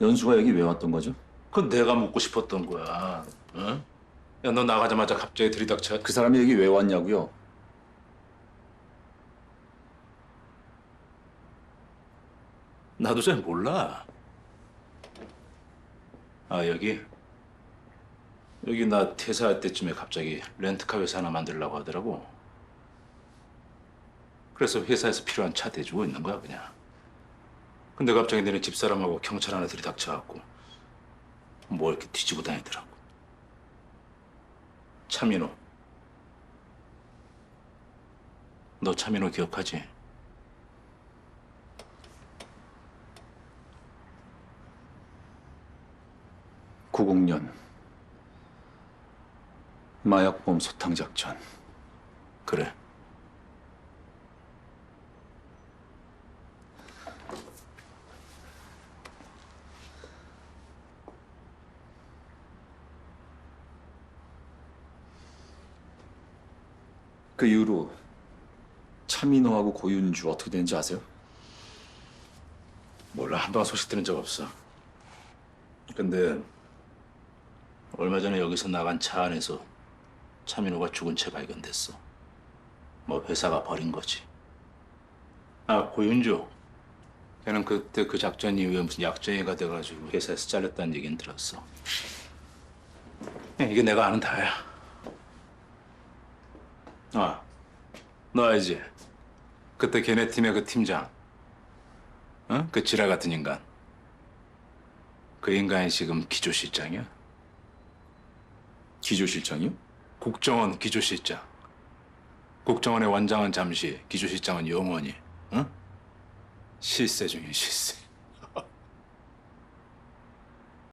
연수가 여기 왜 왔던 거죠? 그건 내가 묻고 싶었던 거야. 어? 야, 너 나가자마자 갑자기 들이닥쳐. 그 사람이 여기 왜 왔냐고요? 나도 잘 몰라. 아 여기 여기 나 퇴사할 때쯤에 갑자기 렌트카 회사 하나 만들려고 하더라고. 그래서 회사에서 필요한 차 대주고 있는 거야 그냥. 근데 갑자기 내네 집사람하고 경찰 하나 들이닥쳐갖고 뭐 이렇게 뒤지고 다니더라고. 차민호. 너 차민호 기억하지? 구공 년 마약범 소탕 작전. 그래. 그 이후로 차민호하고 고윤주 어떻게 되는지 아세요? 몰라 한동안 소식 들은 적 없어. 근데 얼마 전에 여기서 나간 차 안에서 차민호가 죽은 채 발견됐어. 뭐 회사가 버린 거지. 아 고윤주. 걔는 그때 그 작전 이후에 무슨 약쟁이가 돼가지고 회사에서 잘렸다는 얘기는 들었어. 이게 내가 아는 다야. 아, 너 알지? 그때 걔네 팀의 그 팀장. 어? 그 지랄 같은 인간. 그 인간이 지금 기조실장이야? 기조실장이요? 국정원 기조실장. 국정원의 원장은 잠시, 기조실장은 영원히. 응? 실세 중인 실세.